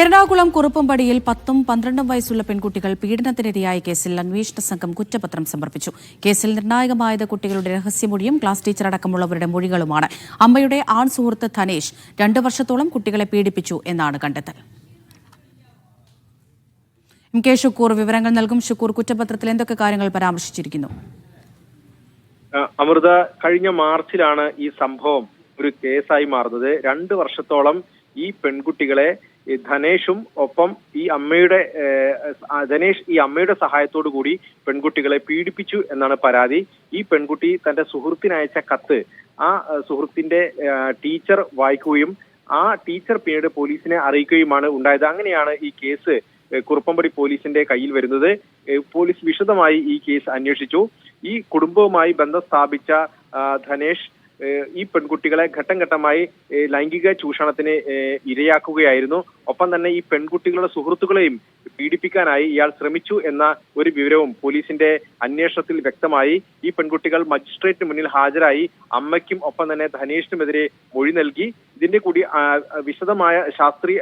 എറണാകുളം കുറുപ്പമ്പടിയിൽ പത്തും പന്ത്രണ്ടും വയസ്സുള്ള പെൺകുട്ടികൾ പീഡനത്തിനിരയായ കേസിൽ അന്വേഷണ സംഘം കുറ്റപത്രം സമർപ്പിച്ചു. കേസിൽ നിർണായകമായത് കുട്ടികളുടെ രഹസ്യമൊഴിയും ക്ലാസ് ടീച്ചർ അടക്കമുള്ളവരുടെ മൊഴികളുമാണ്. അമ്മയുടെ ആൺ സുഹൃത്ത് ധനേഷ് രണ്ടു വർഷത്തോളം കുട്ടികളെ പീഡിപ്പിച്ചു എന്നാണ് കണ്ടെത്തൽ. എം കെ ഷുക്കൂർ വിവരങ്ങൾ നൽകും. ഷുക്കൂർ കുറ്റപത്രത്തിൽ എന്തൊക്കെ കാര്യങ്ങൾ പരാമർശിച്ചിരിക്കുന്നു? അമൃത കഴിഞ്ഞ മാർച്ചിലാണ് ഈ സംഭവം ഒരു കേസായി മാറുന്നത്. രണ്ട് വർഷത്തോളം ഈ പെൺകുട്ടികളെ ധനേഷും ഒപ്പം ഈ അമ്മയുടെ ധനേഷ് ഈ അമ്മയുടെ സഹായത്തോടു കൂടി പെൺകുട്ടികളെ പീഡിപ്പിച്ചു എന്നാണ് പരാതി. ഈ പെൺകുട്ടി തന്റെ സുഹൃത്തിനയച്ച കത്ത് ആ സുഹൃത്തിന്റെ ടീച്ചർ വായിക്കുകയും ആ ടീച്ചർ പിന്നീട് പോലീസിനെ അറിയിക്കുകയുമാണ് ഉണ്ടായത്. അങ്ങനെയാണ് ഈ കേസ് കുറുപ്പംപടി പോലീസിന്റെ കയ്യിൽ വരുന്നത്. പോലീസ് വിശദമായി ഈ കേസ് അന്വേഷിച്ചു. ഈ കുടുംബവുമായി ബന്ധം സ്ഥാപിച്ച ധനേഷ് ഈ പെൺകുട്ടികളെ ഘട്ടം ഘട്ടമായി ലൈംഗിക ചൂഷണത്തിന് ഇരയാക്കുകയായിരുന്നു. ഒപ്പം തന്നെ ഈ പെൺകുട്ടികളുടെ സുഹൃത്തുക്കളെയും പീഡിപ്പിക്കാനായി ഇയാൾ ശ്രമിച്ചു എന്ന ഒരു വിവരവും പോലീസിന്റെ അന്വേഷണത്തിൽ വ്യക്തമായി. ഈ പെൺകുട്ടികൾ മജിസ്ട്രേറ്റിന് മുന്നിൽ ഹാജരായി അമ്മയ്ക്കും ഒപ്പം തന്നെ ധനേഷിനുമെതിരെ മൊഴി നൽകി. ഇതിന്റെ കൂടി വിശദമായ ശാസ്ത്രീയ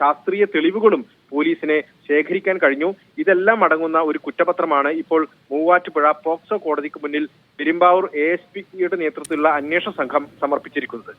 ശാസ്ത്രീയ തെളിവുകളും പോലീസിനെ ശേഖരിക്കാൻ കഴിഞ്ഞു. ഇതെല്ലാം അടങ്ങുന്ന ഒരു കുറ്റപത്രമാണ് ഇപ്പോൾ മൂവാറ്റുപുഴ പോക്സോ കോടതിക്ക് മുന്നിൽ പെരുമ്പാവൂർ എ എസ് പിയുടെ നേതൃത്വത്തിലുള്ള അന്വേഷണ സംഘം സമർപ്പിച്ചിരിക്കുന്നത്.